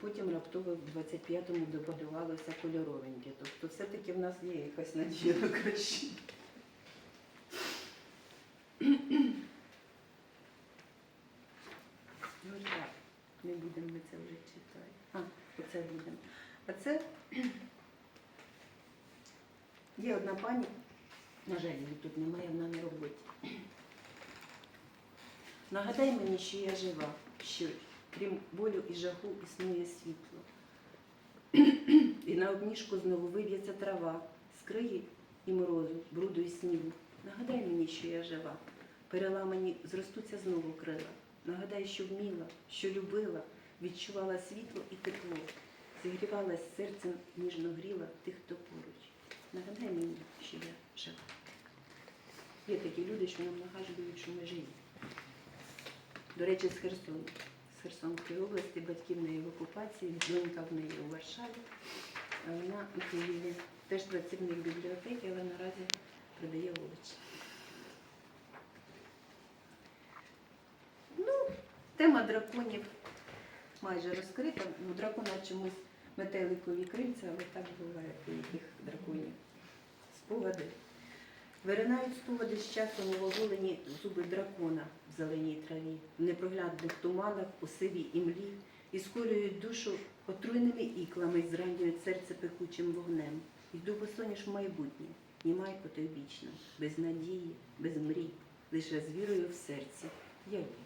потім раптово в 25-му добудувалося кольоровеньке. Тобто все-таки в нас є якась надія на краще. Ну, не будемо ми це вже читати. А, оце будемо. А це є одна пані, на жаль, її тут немає, вона на роботі. Нагадай мені, що я жива, що крім болю і жаху існує світло. І на обніжку знову вив'ється трава, скриї і морозу, бруду і снігу. Нагадай мені, що я жива. Переламані зростуться знову крила. Нагадай, що вміла, що любила, відчувала світло і тепло, зігрівалась серцем, ніжно гріла тих, хто поруч. Нагадай мені, що я жива. Є такі люди, що нам нагадують, що ми живі. До речі, з Херсону. З Херсонської області, батьки в неї в окупації, донька в неї у Варшаві, вона у Києві. Теж працівник бібліотеки, але наразі продає овочі. Ну, тема драконів майже розкрита. У дракона чомусь метеликові крильця, але так буває у яких драконів. Спогади. Виринають спогади з часом оголені зуби дракона в зеленій траві, в непроглядних туманах у сивій імлі, і сколюють душу отруйними іклами, зранюють серце пекучим вогнем. Йду посоніш в майбутнє, німай потойбічно, без надії, без мрій, лише з вірою в серці. Я вірю.